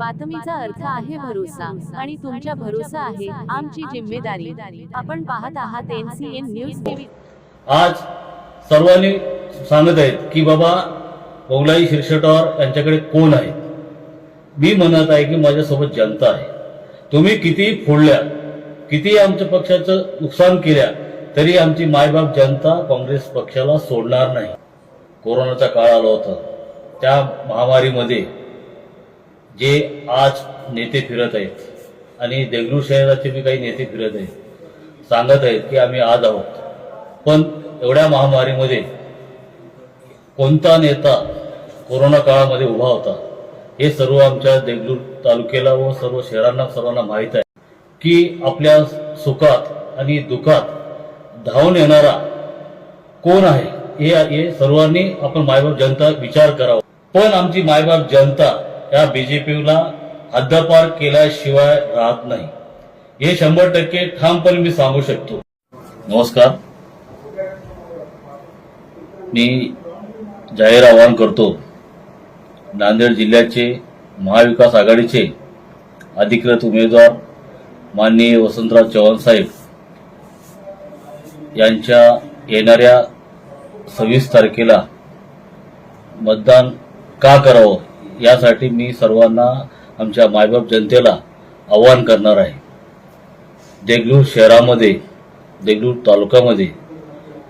बातमीचा अर्थ आहे भरोसा आणि तुमच्या भरोसा आहे आमची जिम्मेदारी. आपण पाहत आहात एनसीएन न्यूज टीव्ही. आज सर्वांनी सांगत आहेत की बाबा पौलाई शिरशेटवार यांच्याकडे कोण आहे? मी म्हणत आहे की माझ्यासोबत जनता आहे. तुम्ही किती फोडल्या किती आमच्या पक्षाचं नुकसान केल्या तरी आमची मायबाप जनता काँग्रेस पक्षाला सोडणार नाही. कोरोनाचा काळ आला होता. त्या महामारीमध्ये जे आज नेते फिरत आहेत आणि देगलूर शहराचे मी काही नेते फिरत आहेत सांगत आहेत की आम्ही आज आहोत. पण एवढ्या महामारीमध्ये कोणता नेता कोरोना काळामध्ये उभा होता हे सर्व आमच्या देगलूर तालुक्याला व सर्व शहरांना सर्वांना माहीत आहे की आपल्या सुखात आणि दुखात धावून येणारा कोण आहे हे हे सर्वांनी आपण मायबाप जनता विचार करावा. पण आमची मायबाप जनता या बीजेपीला हद्दपार केल्याशिवाय राहत नाही. हे शंभर टक्के ठामपणे मी सांगू शकतो. नमस्कार. मी जाहीर आवाहन करतो नांदेड जिल्ह्याचे महाविकास आघाडीचे अधिकृत उमेदवार माननीय वसंतराव चव्हाण साहेब यांच्या येणाऱ्या सव्वीस तारखेला मतदान का करावं? यासाठी मी सर्वांना आमच्या मायबाप जनतेला आवाहन करणार आहे. देगलूर शहरामध्ये देगलूर तालुक्यामध्ये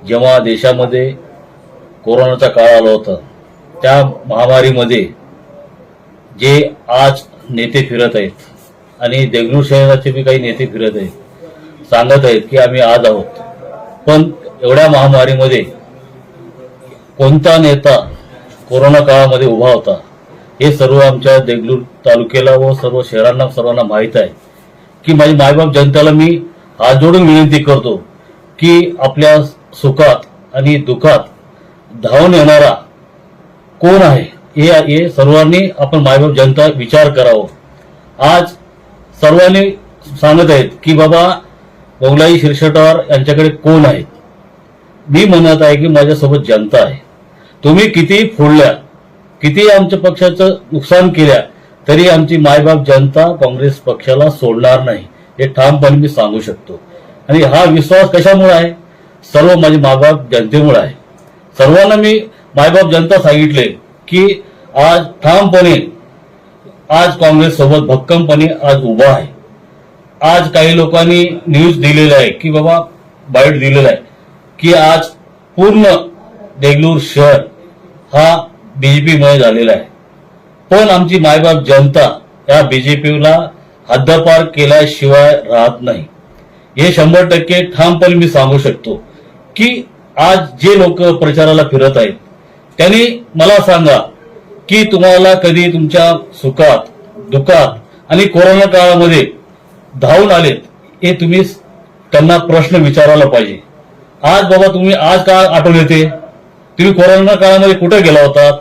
जेव्हा देशामध्ये कोरोनाचा काळ आला होता त्या महामारीमध्ये जे आज नेते फिरत आहेत आणि देगलूर शहराचे बी काही नेते फिरत आहेत सांगत आहेत की आम्ही आज आहोत. पण एवढ्या महामारीमध्ये कोणता नेता कोरोना काळामध्ये उभा होता? हे सर्व आमच्या देगलूर तालुक्याला व सर्व शहरांना सर्वांना माहीत आहे की माझी मायबाप जनतेला मी हात जोडून विनंती करतो की आपल्या सुखात आणि दुखात धावून येणारा कोण आहे हे हे सर्वांनी आपण मायबाप जनता विचार करावं. आज सर्वांनी सांगत आहेत की बाबा बौलाई शिरशेटावर यांच्याकडे कोण आहेत मी म्हणत आहे की माझ्यासोबत जनता आहे. तुम्ही किती फोडल्या किती आमच्या पक्षाचं नुकसान केल्या तरी आमची मायबाप जनता काँग्रेस पक्षाला सोडणार नाही हे ठामपणे मी सांगू शकतो. आणि हा विश्वास कशामुळे आहे? सर्व माझे मायबाप जनतेमुळे आहे. सर्वांना मी मायबाप जनता सांगितले की आज ठामपणे आज काँग्रेस सोबत भक्कमपणे आज उभा आहे. आज काही लोकांनी न्यूज दिलेलं आहे की बाबा बाईट दिलेला आहे की आज पूर्ण देगलूर शहर हा बीजेपीमुळे झालेला आहे. पण आमची मायबाप जनता या बीजेपीला हद्दपार केल्याशिवाय राहत नाही. हे शंभर टक्के ठामपणे मी सांगू शकतो की आज जे लोक प्रचाराला फिरत आहेत त्यांनी मला सांगा की तुम्हाला कधी तुमच्या सुखात दुखात आणि कोरोना काळामध्ये धावून आलेत हे तुम्ही त्यांना प्रश्न विचारायला पाहिजे. आज बाबा तुम्ही आज का आठवण येते? तुम्ही कोरोना काळामध्ये कुठे गेला होतात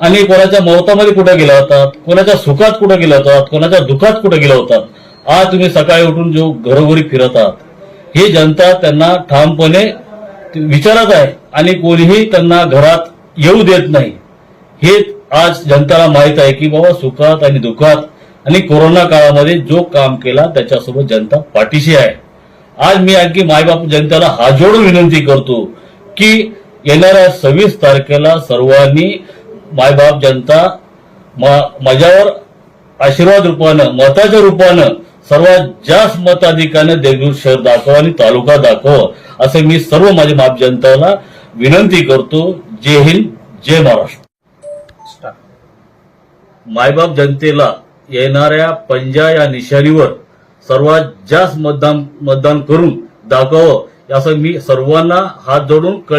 आणि कोणाच्या मौतामध्ये कुठे गेला होतात? कोणाच्या सुखात कुठे गेला होतात? कोणाच्या दुःखात कुठे गेला होतात? आज तुम्ही सकाळी उठून जो घरोघरी फिरत आहात हे जनता त्यांना ठामपणे विचारत आहे आणि कोणीही त्यांना घरात येऊ देत नाही. हे आज जनताला माहीत आहे की बाबा सुखात आणि दुःखात आणि कोरोना काळामध्ये जो काम केला त्याच्यासोबत जनता पाठीशी आहे. आज मी आणखी मायबाप जनतेला हात जोडून विनंती करतो की येणाऱ्या सव्वीस तारखेला सर्वांनी मायबाप जनता माझ्यावर आशीर्वाद रूपानं मताच्या रूपानं सर्वात जास्त मताधिकानं देगलूर शहर दाखव आणि तालुका दाखव असे मी सर्व माझ्या माप जनताला विनंती करतो. जय हिंद जय महाराष्ट्र. मायबाप जनतेला येणाऱ्या पंजा या निशाणीवर सर्वात जास्त मतदान मतदान करून दाखवावं असं मी सर्वांना हात जोडून कळ